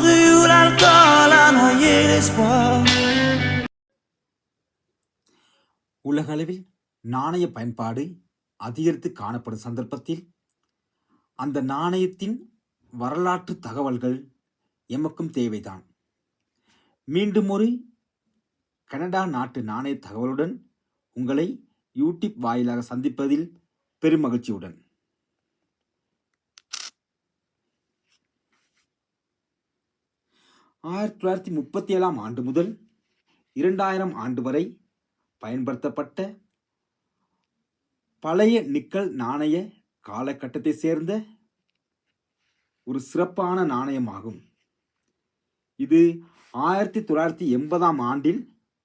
rue l'alcool a noyé l'espoir. உலகளவில் நாணய பயன்பாடு அதிகரித்து காணப்படும் சந்தர்ப்பத்தில் அந்த நாணயத்தின் வரலாற்று தகவல்கள் எமக்கும் தேவைதான் மீண்டும் ஒரு கனடா நாட்டு நாணய தகவலுடன் உங்களை யூடியூப் வாயிலாக சந்திப்பதில் பெருமகிழ்ச்சியுடன் ஆயிரத்தி தொள்ளாயிரத்தி முப்பத்தி ஏழாம் ஆண்டு முதல் இரண்டாயிரம் ஆண்டு வரை பயன்படுத்தப்பட்ட பழைய நிக்கல் நாணய காலகட்டத்தை சேர்ந்த ஒரு சிறப்பான நாணயமாகும். இது ஆயிரத்தி தொள்ளாயிரத்தி எண்பதாம் ஆண்டில்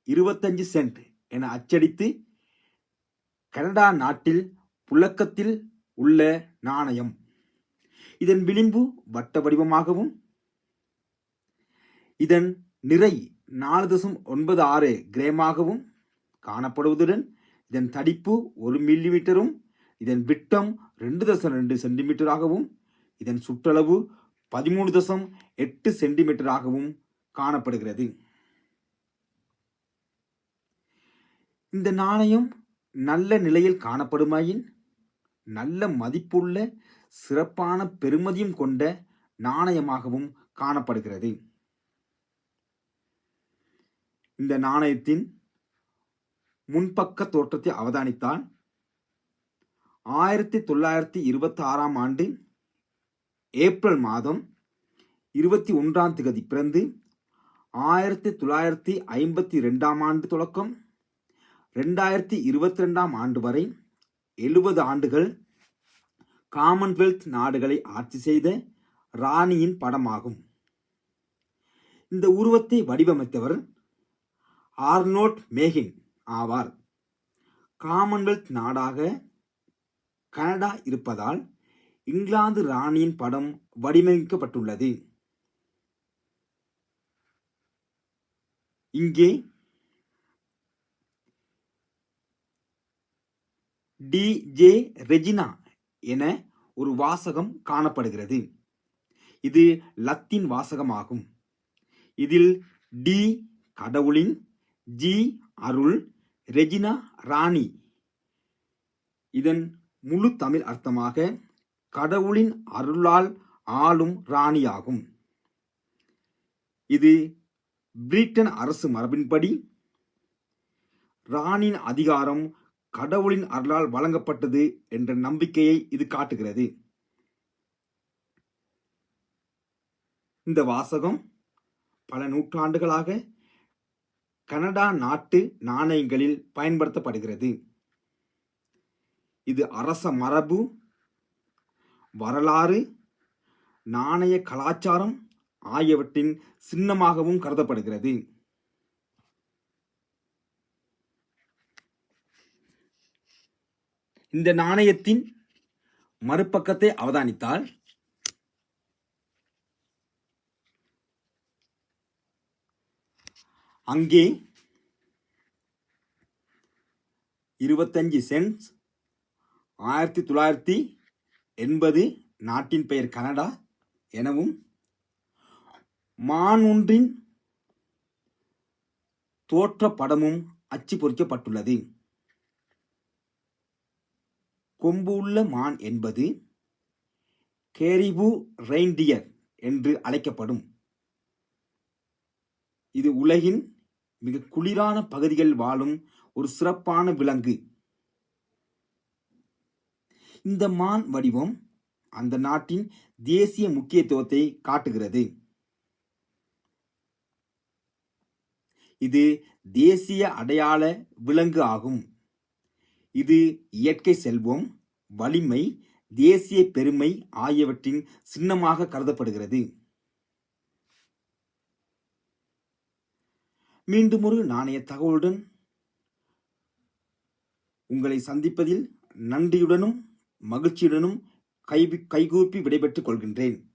இருபத்தஞ்சு சென்ட் என அச்சடித்து கனடா நாட்டில் புழக்கத்தில் உள்ள நாணயம். இதன் விளிம்பு வட்ட வடிவமாகவும் இதன் நிறை நாலு தசம் ஒன்பது ஆறு கிரேமாகவும் காணப்படுவதுடன் இதன் தடிப்பு ஒரு மில்லிமீட்டரும் இதன் விட்டம் ரெண்டு தசம் ரெண்டு சென்டிமீட்டராகவும் இதன் சுற்றளவு பதிமூணு தசம் எட்டு சென்டிமீட்டராகவும் காணப்படுகிறது. இந்த நாணயம் நல்ல நிலையில் காணப்படுமாயின் நல்ல மதிப்புள்ள சிறப்பான பெருமதியும் கொண்ட நாணயமாகவும் காணப்படுகிறது. இந்த நாணயத்தின் முன்பக்க தோற்றத்தை அவதானித்தால் ஆயிரத்தி தொள்ளாயிரத்தி இருபத்தி ஆறாம் ஆண்டு ஏப்ரல் மாதம் இருபத்தி ஒன்றாம் திகதி பிறந்து ஆயிரத்தி தொள்ளாயிரத்தி ஐம்பத்தி ரெண்டாம் ஆண்டு தொடக்கம் ரெண்டாயிரத்தி இருபத்தி ரெண்டாம் ஆண்டு வரை எழுபது ஆண்டுகள் காமன்வெல்த் நாடுகளை ஆட்சி செய்த ராணியின் படமாகும். இந்த உருவத்தை வடிவமைத்தவர் ஆர்னோட் மேகின் ஆவார். காமன்வெல்த் நாடாக கனடா இருப்பதால் இங்கிலாந்து ராணியின் படம் வடிவமைக்கப்பட்டுள்ளது. இங்கே டி ஜே ரெஜினா என ஒரு வாசகம் காணப்படுகிறது. இது லத்தீன் வாசகமாகும். இதில் டி கடவுளின் ஜி அருள் ரெஜினா ராணி. இதன் முழு தமிழ் அர்த்தமாக கடவுளின் அருளால் ஆளும் ராணியாகும். இது பிரிட்டன் அரசு மரபின்படி ராணியின் அதிகாரம் கடவுளின் அருளால் வழங்கப்பட்டது என்ற நம்பிக்கையை இது காட்டுகிறது. இந்த வாசகம் பல நூற்றாண்டுகளாக கனடா நாட்டு நாணயங்களில் பயன்படுத்தப்படுகிறது. இது அரச மரபு வரலாறு நாணய கலாச்சாரம் ஆகியவற்றின் சின்னமாகவும் கருதப்படுகிறது. இந்த நாணயத்தின் மறுபக்கத்தை அவதானித்தால் அங்கே இருபத்தஞ்சு சென்ட்ஸ் ஆயிரத்தி தொள்ளாயிரத்தி எண்பது நாட்டின் பெயர் கனடா எனவும் மான் ஒன்றின் தோற்ற படமும் அச்சு பொறிக்கப்பட்டுள்ளது. கொம்பு உள்ள மான் என்பது கேரிபு ரெயின்டியர் என்று அழைக்கப்படும். இது உலகின் மிக குளிரான பகுதிகளில் வாழும் ஒரு சிறப்பான விலங்கு. இந்த மான் வடிவம் அந்த நாட்டின் தேசிய முக்கியத்துவத்தை காட்டுகிறது. இது தேசிய அடையாள விலங்கு ஆகும். இது இயற்கை செல்வம் வலிமை தேசிய பெருமை ஆகியவற்றின் சின்னமாக கருதப்படுகிறது. மீண்டும் ஒரு நாணய தகவலுடன் உங்களை சந்திப்பதில் நன்றியுடனும் மகிழ்ச்சியுடனும் கை கைகூப்பி விடைபெற்றுக் கொள்கின்றேன்.